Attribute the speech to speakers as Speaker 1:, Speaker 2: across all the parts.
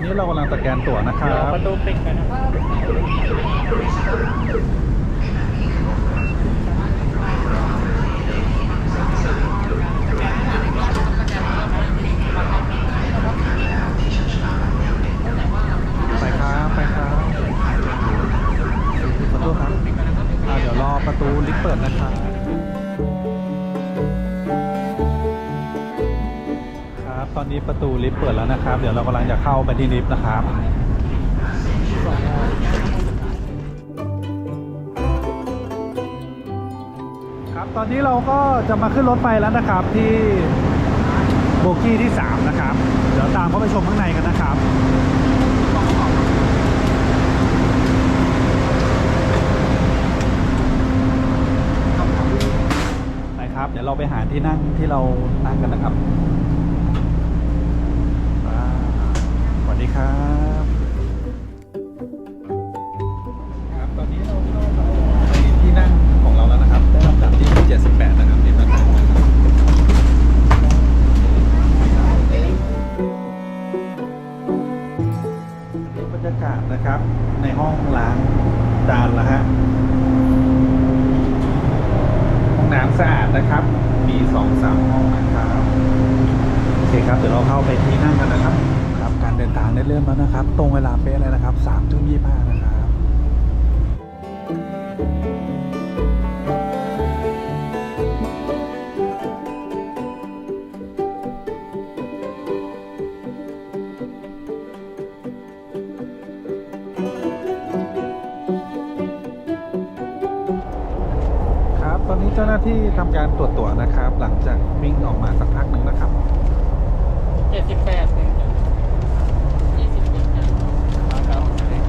Speaker 1: อนนี้เรากำลังสแกนตั๋วนะครั
Speaker 2: เดี๋ยว
Speaker 1: บ
Speaker 2: ประตูปิดกันนะครับ
Speaker 1: ไปครับไปครับขอโทษครับอ่าเดี๋ยวรอประตูลิฟต์เปิดนะครับ นี้ประตูลิฟต์เปิดแล้วนะครับ เดี๋ยวเรากำลังจะเข้าไปที่ลิฟต์นะครับครับตอนนี้เราก็จะมาขึ้นรถไฟแล้วนะครับที่โบกี้ที่ 3 นะครับ เดี๋ยวตามเข้าไปชมข้างในกันนะครับไปครับ เดี๋ยวเราไปหาที่นั่งที่เรานั่งกันนะครับอ่าสวัส ดีครับครับ ตอนนี้เราก็ไปที่นั่งของเราแล้วนะครับได้ลำดับที่ 78 นะครับที่นั่งนะครับนี่บรรยากาศนะครับในห้องล้างจานล้วฮะห้องน้ำสะอาดนะครับ มีสองสามห้องนะครับโอเคครับ เดี๋ยวเราเข้าไปที่นั่งกันนะครับ เริ่มแล้วนะครับ ตรงเวลาเป๊ะเลยนะครับสามทุ่มยี่ห้านะครับครับตอนนี้เจ้าหน้าที่ทำการตรวจตัวนะครับ หลังจากวิ่งออกมาสักพักหนึ่งนะครับ
Speaker 2: 78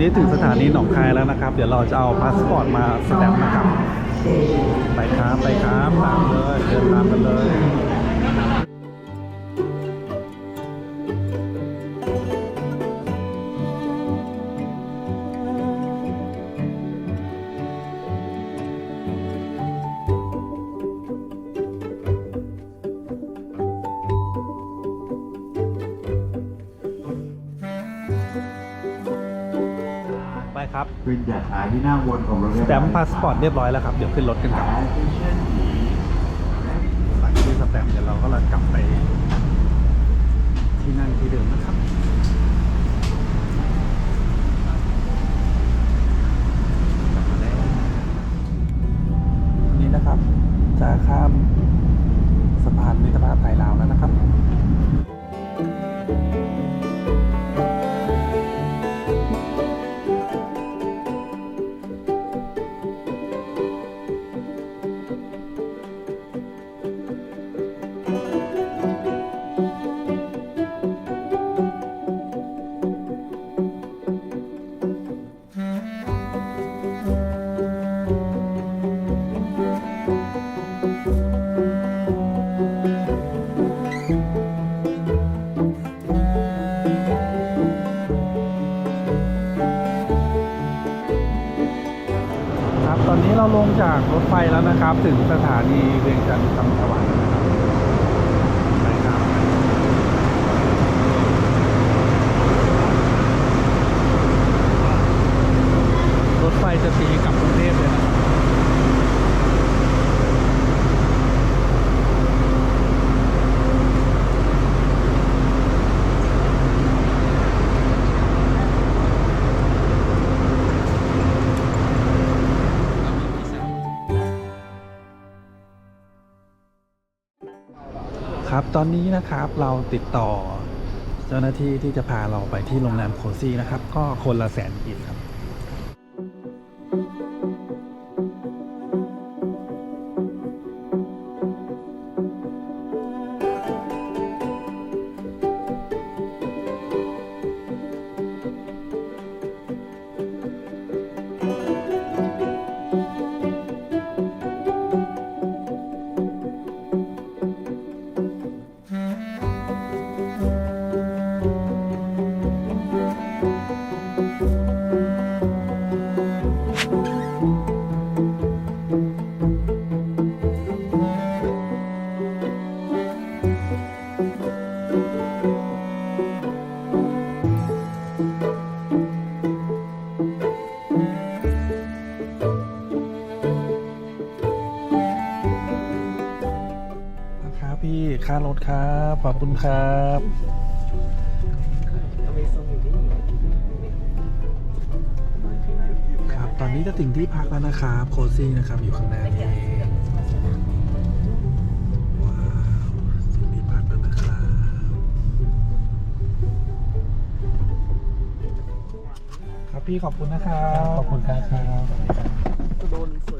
Speaker 1: นี้ถึงสถานีหนองคายแล้วนะครับ เดี๋ยวเราจะเอาพาสปอร์ตมาสแตมป์นะครับ ไปครับไปครับตามเลยเดินตามกันเลย ครับ
Speaker 3: ขึ้นจากฐานที่นั่งบนของรถ
Speaker 1: สแตมป์พาสปอร์ตเรียบร้อยแล้วครับ เดี๋ยวขึ้นรถกันครับหลังที่สแตมป์เดี๋ยวเราก็เลยกลับไป ที่นั่งที่เดิมนะครับกลับมาแล้วนี่นะครับ จะข้ามสะพานมิตรภาพไทยลาวแล้วนะครับครับ ราลงจากรถไฟแล้วนะครับ ถึงสถานีเวียงจันทร์คำ ตอนนี้นะครับเราติดต่อ เจ้าหน้าที่ที่จะพาเราไปที่โรงแรมโคซี่นะครับ ก็คนละแสนกีบครับารถครับ ขอบคุณครับครับ ตอนนี้จะถึงที่พักแล้วนะครับโคซี่นะครับ อยู่ข้างหน้านี่เองว้าวถึงที่พักแล้วนะครับครับพี่ขอบคุณนะครับ ขอบคุณครับ
Speaker 2: โดนเสย